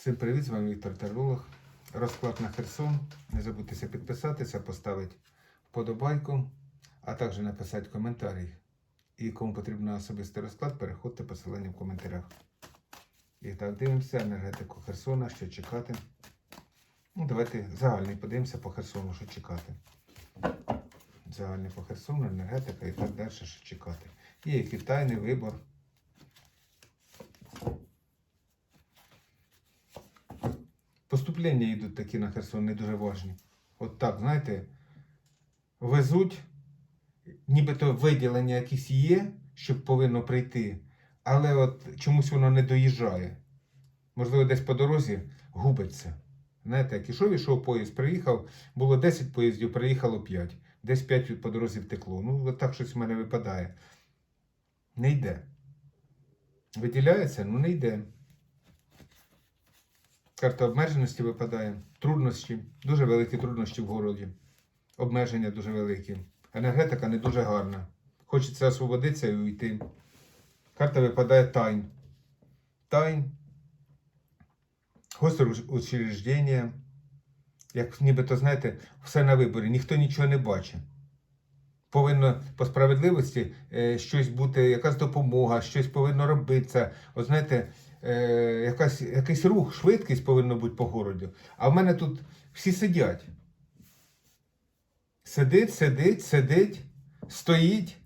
Всім привіт, з вами Віктор Терлолог. Розклад на Херсон. Не забудьте підписатися, поставити вподобайку, а також написати коментарі. І кому потрібен особистий розклад, переходьте посилання в коментарях. І так, дивимося енергетику Херсона, що чекати. Ну, давайте загальний подивимося по Херсону, що чекати. Загальний по Херсону, енергетика і так далі, що чекати. Є який тайний вибор. Поступлення йдуть такі на Херсон, не дуже важні. От так, знаєте, везуть, нібито виділення якісь є, що повинно прийти, але от чомусь воно не доїжджає. Можливо, десь по дорозі губиться. Знаєте, як ішов, ішов поїзд, приїхав, було 10 поїздів, приїхало 5. Десь 5 по дорозі втекло. Ну, от так щось в мене випадає. Не йде. Виділяється, ну не йде. Карта обмеженості випадає. Труднощі, дуже великі труднощі в городі. Обмеження дуже великі. Енергетика не дуже гарна. Хочеться освободитися і уйти. Карта випадає тайн. Тайн. Госучреждення. Як нібито, знаєте, все на виборі. Ніхто нічого не бачить. Повинно по справедливості е, щось бути, якась допомога, щось повинно робитися. От знаєте, е, якась, якийсь рух, швидкість повинна бути по городу. А в мене тут всі сидять. Сидить, сидить, сидить, стоїть.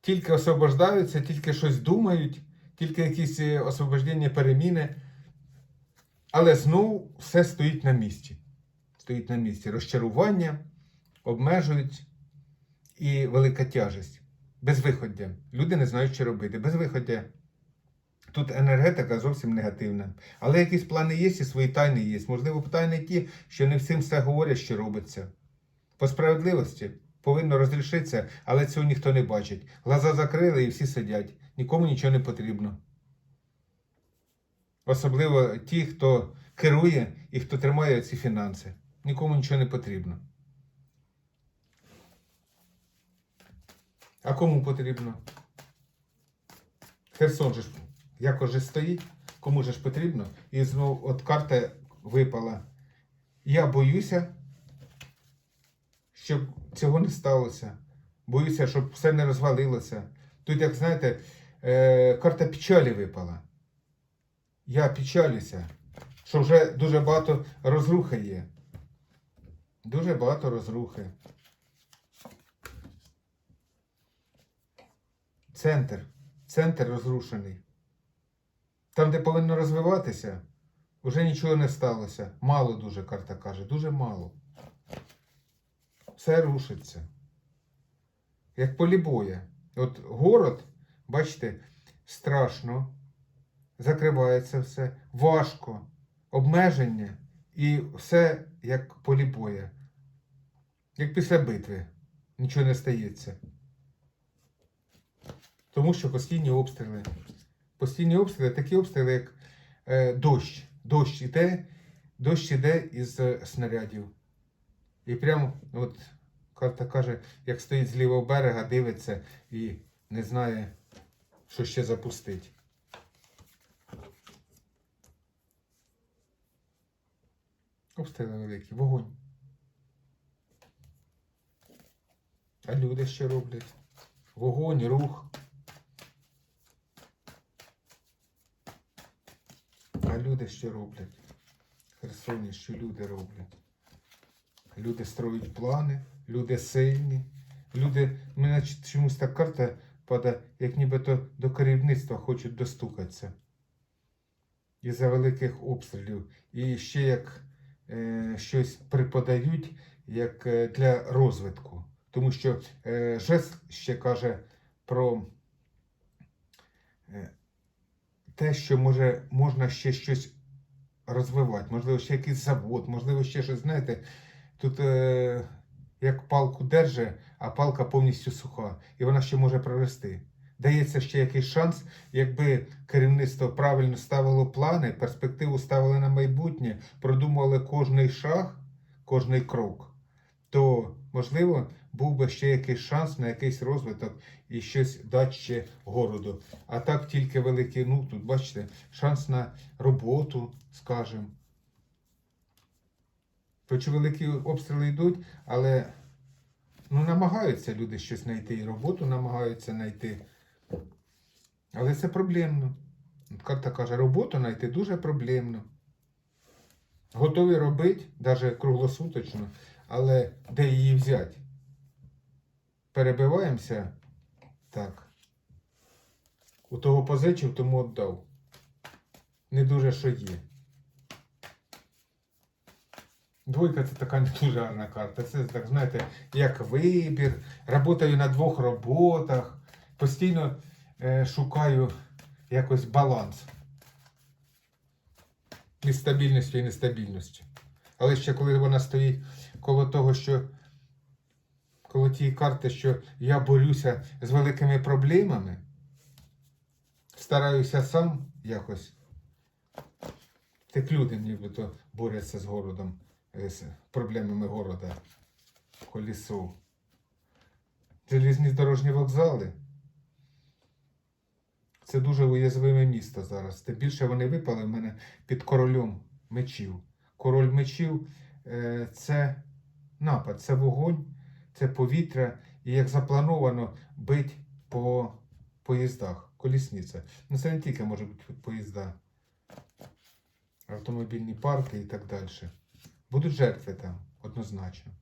Тільки освобождаються, тільки щось думають, тільки якісь е, освобождення, переміни. Але знову все стоїть на місці. Стоїть на місці. Розчарування, обмежують і велика тяжесть. Безвиходя. Люди не знають, що робити. Безвиходя. Тут енергетика зовсім негативна. Але якісь плани є і свої тайни є. Можливо, тайни ті, що не всім все говорять, що робиться. По справедливості повинно розрішитися, але цього ніхто не бачить. Глаза закрили і всі сидять. Нікому нічого не потрібно. Особливо ті, хто керує і хто тримає ці фінанси. Нікому нічого не потрібно. А кому потрібно? Херсон же ж якось же стоїть, кому же ж потрібно. І знову от карта випала. Я боюся, щоб цього не сталося. Боюся, щоб все не розвалилося. Тут, як знаєте, е, карта печалі випала. Я печалюся, що вже дуже багато розрухи є. Дуже багато розрухи. Центр. Центр розрушений. Там, де повинно розвиватися, вже нічого не сталося. Мало дуже, карта каже, дуже мало. Все рушиться. Як полі боя. От город, бачите, страшно, закривається все, важко, обмеження і все як полі боя. Як після битви. Нічого не стається. Тому що постійні обстріли. Постійні обстріли, такі обстріли, як е, дощ. Дощ іде, дощ іде із е, снарядів. І прямо, от карта каже, як стоїть з лівого берега, дивиться і не знає, що ще запустить. Обстріли великі, вогонь. А люди що роблять? Вогонь, рух. Люди що роблять? Херсоні, що люди роблять? Люди строють плани, люди сильні, люди, мене чомусь та карта падає, як нібито до керівництва хочуть достукатися. Із-за великих обстрілів. І ще як е, щось преподають як е, для розвитку. Тому що е, жест ще каже про е, те, що може, можна ще щось розвивати, можливо, ще якийсь завод, можливо, ще щось, знаєте, тут е, як палку держи, а палка повністю суха, і вона ще може прорости. Дається ще якийсь шанс, якби керівництво правильно ставило плани, перспективу ставили на майбутнє, продумували кожний шаг, кожний крок, то, можливо, був би ще якийсь шанс на якийсь розвиток і щось дати ще городу. А так тільки великий, ну тут бачите, шанс на роботу, скажімо. Хоч великі обстріли йдуть, але ну, намагаються люди щось знайти і роботу намагаються знайти. Але це проблемно. Карта каже, роботу знайти дуже проблемно. Готові робити, навіть круглосуточно, але де її взяти? Перебиваємося так. У того позичив, тому віддав. Не дуже що є. Двойка це така не дуже гарна карта. Це так, знаєте, як вибір. Работаю на двох роботах. Постійно е, шукаю якось баланс між стабільністю і нестабільністю. Але ще коли вона стоїть коло того, що коло тієї карти, що я борюся з великими проблемами, стараюся сам якось. Так люди нібито борються з городом, е, з проблемами города, колісо. Желізні дорожні вокзали. Це дуже уязвиме місто зараз. Тим більше вони випали в мене під королем мечів. Король мечів е, це напад, це вогонь, це повітря. І як заплановано бить по поїздах, колісниця. Ну це не тільки може бути поїзда, автомобільні парки і так далі. Будуть жертви там, однозначно.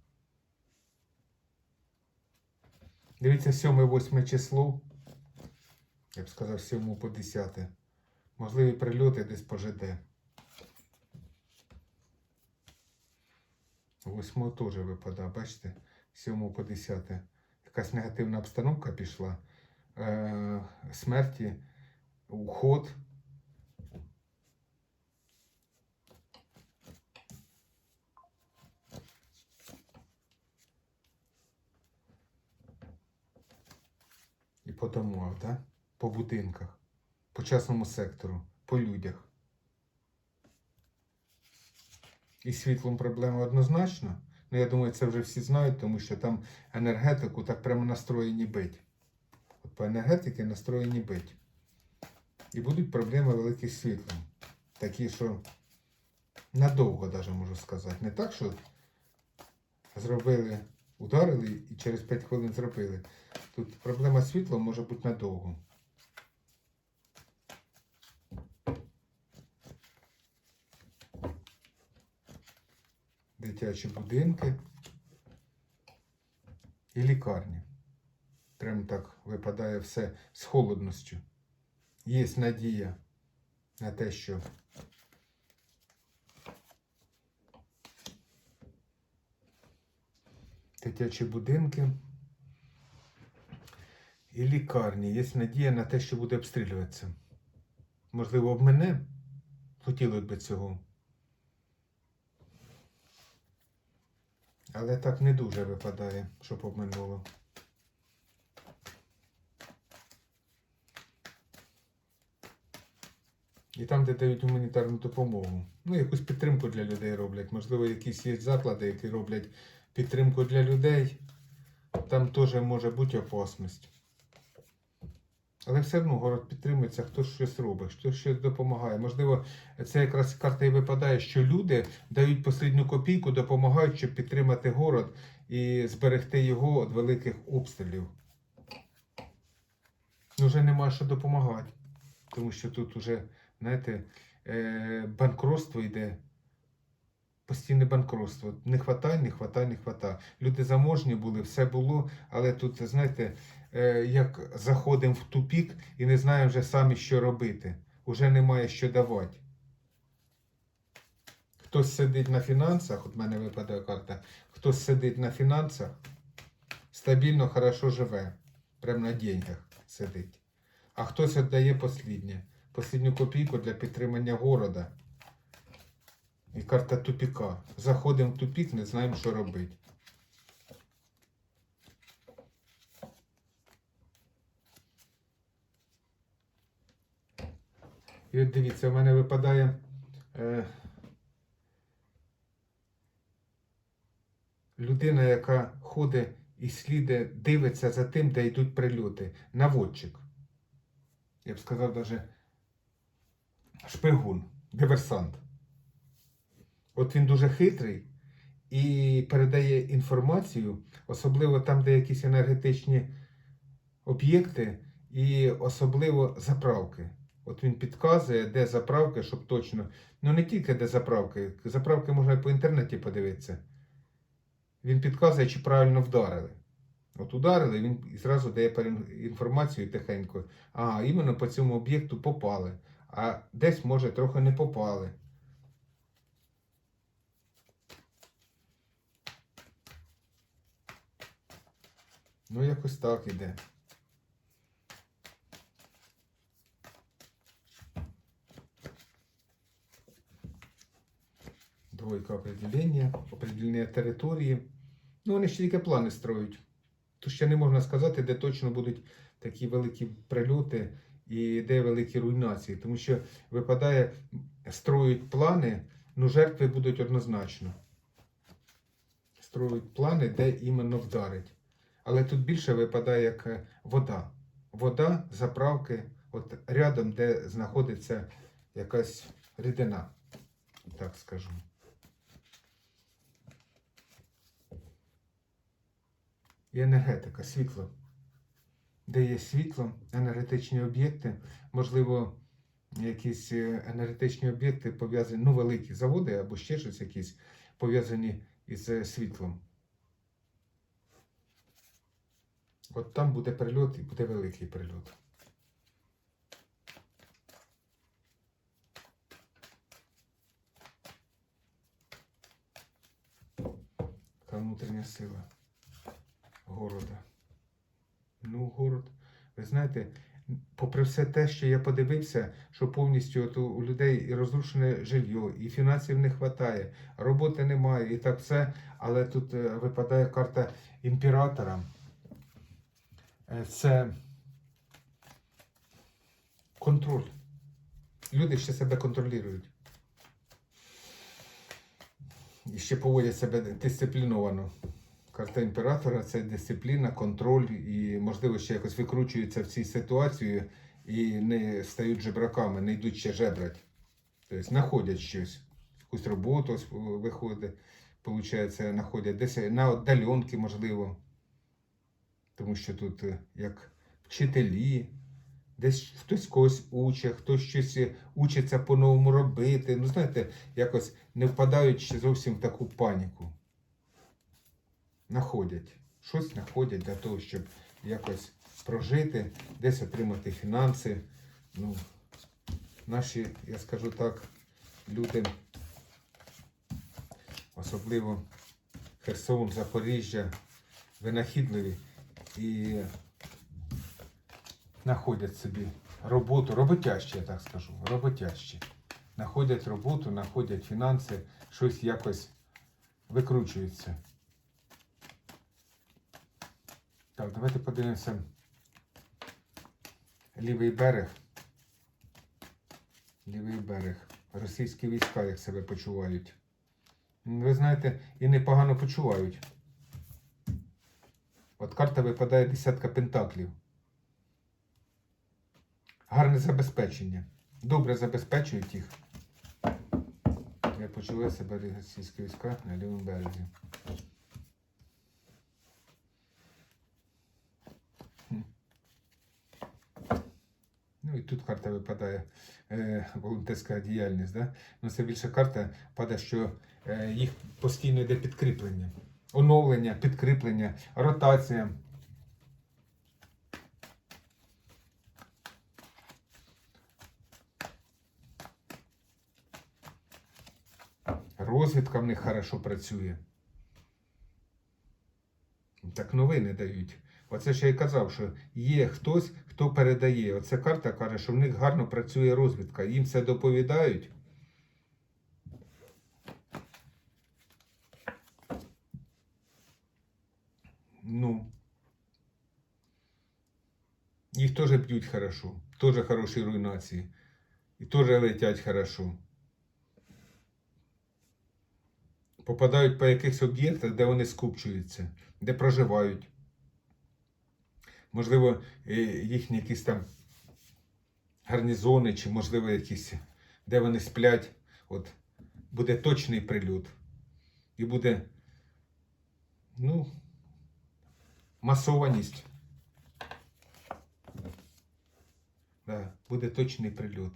Дивіться, 7-8 число я б сказав, 7 по 10. Можливі прильоти десь по ЖД. 8 теж випадає, бачите? 7 по 10. Якась негативна обстановка пішла. Е, смерті, уход. І по домах. Да? по будинках, по частному сектору, по людях. І світлом проблема однозначно. Ну, я думаю, це вже всі знають, тому що там енергетику так прямо настроєні бить. От по енергетиці настроєні бить. І будуть проблеми великі з світлом. Такі, що надовго навіть можу сказати. Не так, що зробили, ударили і через 5 хвилин зробили. Тут проблема з світлом може бути надовго. Дитячі будинки і лікарні. Прямо так випадає все з холодністю. Є надія на те, що дитячі будинки і лікарні. Є надія на те, що буде обстрілюватися. Можливо, об мене хотілося б цього. Але так не дуже випадає, щоб обминуло. І там, де дають гуманітарну допомогу. Ну, якусь підтримку для людей роблять. Можливо, якісь є заклади, які роблять підтримку для людей. Там теж може бути опасність. Але все одно город підтримується, хтось щось робить, хтось щось допомагає. Можливо, це якраз карта і випадає, що люди дають послідню копійку, допомагають, щоб підтримати город і зберегти його від великих обстрілів. Ну, вже нема що допомагати. Тому що тут вже, знаєте, е, банкротство йде. Постійне банкротство. Не хватає, не хватає, не хватає. Люди заможні були, все було, але тут, знаєте, як заходимо в тупік і не знаємо вже самі, що робити. Уже немає що давати. Хтось сидить на фінансах, от в мене випадає карта, хтось сидить на фінансах, стабільно, хорошо живе. Прямо на деньгах сидить. А хтось віддає посліднє, послідню копійку для підтримання города. І карта тупіка. Заходимо в тупік, не знаємо, що робити. І от дивіться, в мене випадає е, людина, яка ходить і сліде, дивиться за тим, де йдуть прильоти. Наводчик. Я б сказав, навіть шпигун, диверсант. От він дуже хитрий і передає інформацію, особливо там, де якісь енергетичні об'єкти, і особливо заправки. От він підказує, де заправки, щоб точно. Ну не тільки де заправки. Заправки можна по інтернеті подивитися. Він підказує, чи правильно вдарили. От ударили, він зразу дає інформацію тихенько. А, іменно по цьому об'єкту попали. А десь, може, трохи не попали. Ну, якось так іде. Двойка определення, определення території. Ну, вони ще тільки плани строють. То ще не можна сказати, де точно будуть такі великі прильоти і де великі руйнації. Тому що випадає, строють плани, ну жертви будуть однозначно. Строють плани, де іменно вдарить. Але тут більше випадає як е, вода. Вода, заправки, от рядом, де знаходиться якась рідина, так скажу. І енергетика, світло. Де є світло, енергетичні об'єкти, можливо, якісь е, енергетичні об'єкти пов'язані, ну, великі заводи або ще щось якісь пов'язані із е, світлом. От там буде прильот і буде великий прильот. Така внутрішня сила города. Ну, город. Ви знаєте, попри все те, що я подивився, що повністю от у людей і розрушене жилье, і фінансів не вистачає, роботи немає, і так все. Але тут е, випадає карта імператора. Е, Це контроль. Люди ще себе контролюють. І ще поводять себе дисципліновано. Карта імператора це дисципліна, контроль і, можливо, ще якось викручуються в цій ситуації і не стають жебраками, не йдуть ще жебрать. Тобто знаходять щось, якусь роботу виходить, виходить, знаходять десь на віддаленки, можливо. Тому що тут е, як вчителі, десь хтось когось учить, хтось щось е, учиться по-новому робити. Ну, знаєте, якось не впадають ще зовсім в таку паніку. Находять. Щось знаходять для того, щоб якось прожити, десь отримати фінанси. Ну, наші, я скажу так, люди, особливо Херсон, Запоріжжя, винахідливі і знаходять собі роботу, роботящі, я так скажу, роботящі. Знаходять роботу, знаходять фінанси, щось якось викручується. Так, давайте подивимося лівий берег. Лівий берег. Російські війська як себе почувають. Ви знаєте, і непогано почувають. От карта випадає десятка пентаклів. Гарне забезпечення. Добре забезпечують їх. Я почуваю себе російські війська на лівому березі. Ну і тут карта випадає е, волонтерська діяльність. Да? Ну, це більше карта падає, що е, їх постійно йде підкріплення, оновлення, підкріплення, ротація. Розвідка в них хорошо працює. Так новини дають. Оце я й казав, що є хтось, хто передає. Оця карта каже, що в них гарно працює розвідка. Їм це доповідають. Ну. Їх теж б'ють хорошо. Теж хороші руйнації. І теж летять хорошо. Попадають по якихось об'єктах, де вони скупчуються, де проживають. Можливо, е, їхні якісь там гарнізони, чи, можливо, якісь, де вони сплять, от, буде точний прильот. І буде, ну, масованість. Да, буде точний прильот.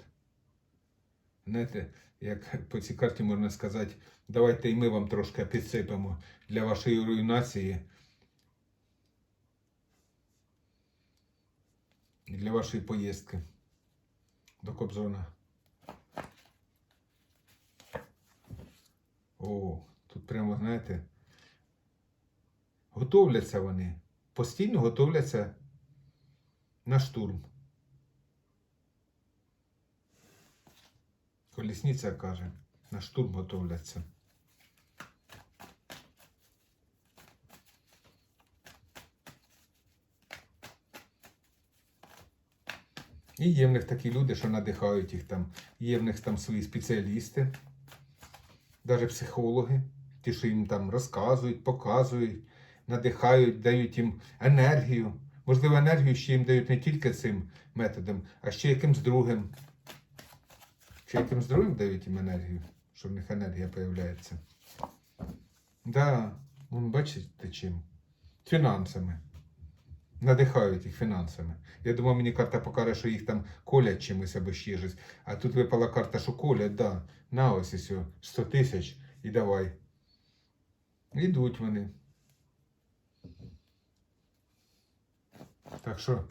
Знаєте, як по цій карті можна сказати, давайте і ми вам трошки підсипемо для вашої руйнації. Для вашої поїздки до Кобзона. О, тут прямо, знаєте, готовляться вони. Постійно готовляться на штурм. Колісниця каже, на штурм готовляться. І є в них такі люди, що надихають їх там. Є в них там свої спеціалісти, навіть психологи, ті, що їм там розказують, показують, надихають, дають їм енергію. Можливо, енергію ще їм дають не тільки цим методом, а ще якимсь другим. Чи якимсь другим дають їм енергію, що в них енергія з'являється. Да, бачите чим? Фінансами. Надихають їх фінансами. Я думав, мені карта покаже, що їх там колять чимось або ще щось. А тут випала карта, що колять, да. На ось ось о, 100 тисяч і давай. Ідуть вони. Так що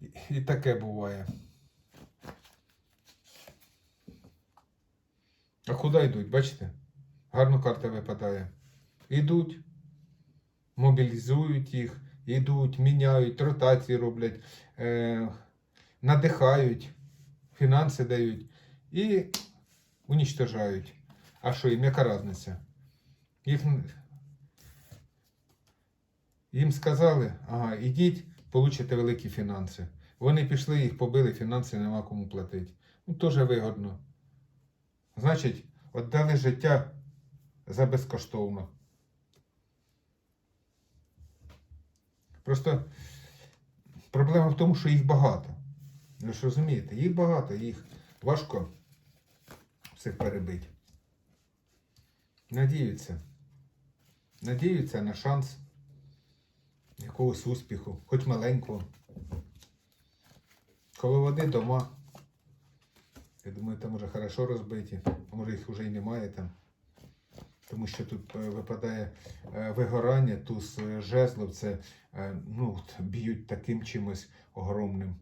і, і таке буває. А куди йдуть, бачите? Гарно карта випадає. Ідуть, мобілізують їх, ідуть, міняють, ротації роблять, е, надихають, фінанси дають і унічтожають. А що їм, яка різниця? Їх... Їм сказали, ага, ідіть, получите великі фінанси. Вони пішли, їх побили, фінанси нема кому платити. Ну, теж вигодно. Значить, віддали життя за безкоштовно. Просто проблема в тому, що їх багато. Ви ж розумієте, їх багато, їх важко всіх перебити. Надіються. Надіються на шанс якогось успіху, хоч маленького. Коло води дома. Я думаю, там уже хорошо розбиті, може їх вже й немає там. Тому що тут е, випадає е, вигорання, туз е, жезлов, це ну, б'ють таким чимось огромним.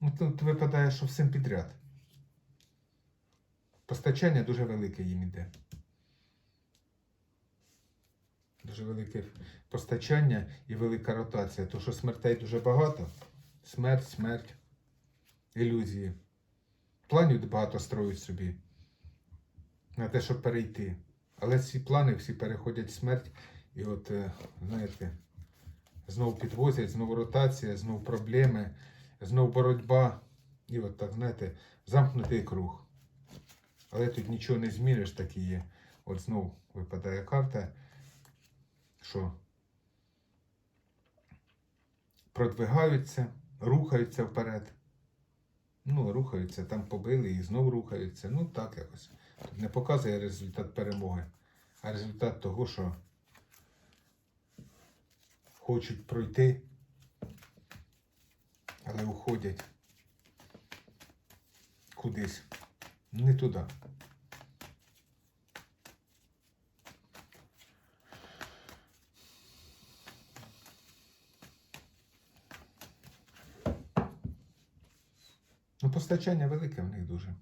Ну, тут випадає, що всім підряд. Постачання дуже велике їм іде. Дуже велике постачання і велика ротація. То, що смертей дуже багато. Смерть, смерть, ілюзії. Планів багато строють собі на те, щоб перейти. Але ці плани всі переходять в смерть. І от, е, знаєте, знову підвозять, знову ротація, знову проблеми, знову боротьба. І от так, знаєте, замкнутий круг. Але тут нічого не зміниш, так і є. От знову випадає карта, що продвигаються, рухаються вперед. Ну, рухаються, там побили і знову рухаються. Ну, так якось. Не показує результат перемоги, а результат того, що хочуть пройти, але уходять кудись. Не туди. Ну, постачання велике в них дуже.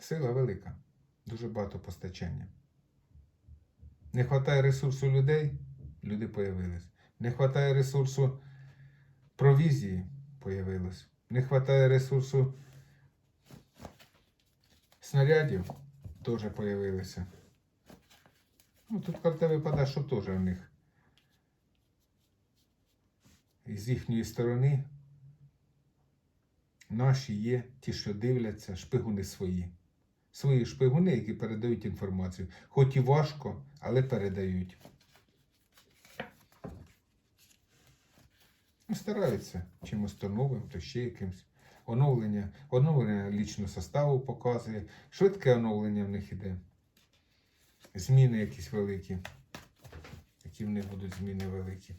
Сила велика. Дуже багато постачання. Не вистачає ресурсу людей, люди появились. Не вистачає ресурсу провізії, появилось. Не вистачає ресурсу снарядів, теж появилися. Ну, тут карта випадає, що теж у них. І з їхньої сторони наші є, ті, що дивляться, шпигуни свої. Свої шпигуни, які передають інформацію. Хоч і важко, але передають. Ну, стараються чимось то новим, то ще якимось. Оновлення, оновлення лічного составу показує. Швидке оновлення в них іде. Зміни якісь великі. Які в них будуть зміни великі.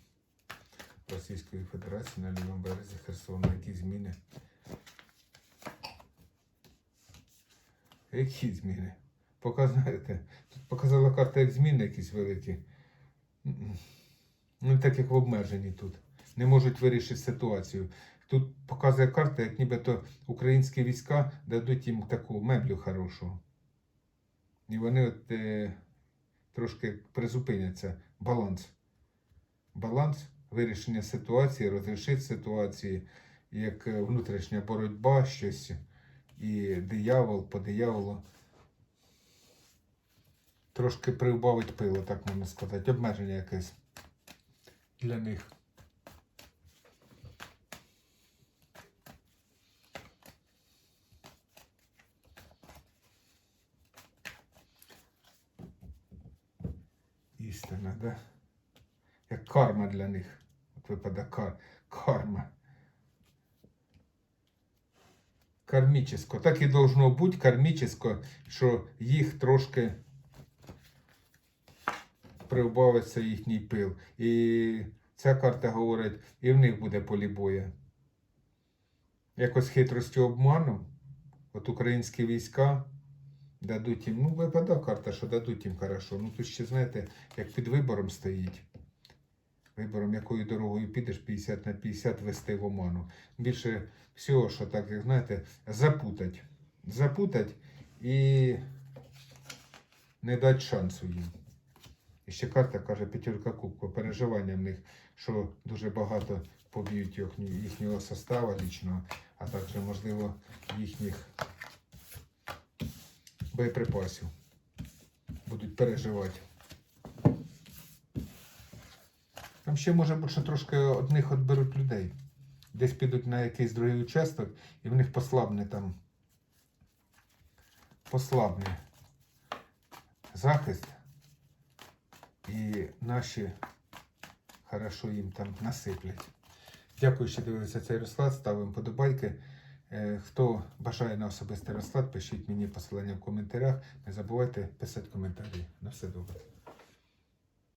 Російської Федерації на лівому березі Херсону. Які зміни? Які зміни? Показуєте? Тут показала карта як зміни якісь великі. Ну, так як в обмеженні тут. Не можуть вирішити ситуацію. Тут показує карта, як нібито українські війська дадуть їм таку меблю хорошу. І вони от, е, трошки призупиняться. Баланс. Баланс вирішення ситуації, розрішити ситуації, як е, внутрішня боротьба, щось. І диявол по дияволу. Трошки прибавить пило, так можна сказати. Обмеження якесь для них. Істина, да? Як карма для них. От випадає кар... карма. Кармічесько. Так і должно бути кармічесько, що їх трошки прибавиться їхній пил. І ця карта говорить, і в них буде полі бою. Якось хитростю обману, от українські війська дадуть їм, ну випадає карта, що дадуть їм хорошо. Ну тут ще, знаєте, як під вибором стоїть. Вибором, якою дорогою підеш 50 на 50 вести в оману. Більше всього, що так, як знаєте, запутать. Запутать і не дати шансу їм. І ще карта каже п'ятерка кубку, переживання в них, що дуже багато поб'ють їхнього состава лічного, а також, можливо, їхніх боєприпасів. Будуть переживати. Там ще може бути, що трошки одних відберуть людей. Десь підуть на якийсь другий участок, і в них послабне там. Послабне захист. І наші хорошо їм там насиплять. Дякую, що дивилися цей розклад. Ставимо подобайки. Е, Хто бажає на особистий розклад, пишіть мені посилання в коментарях. Не забувайте писати коментарі. На все добре.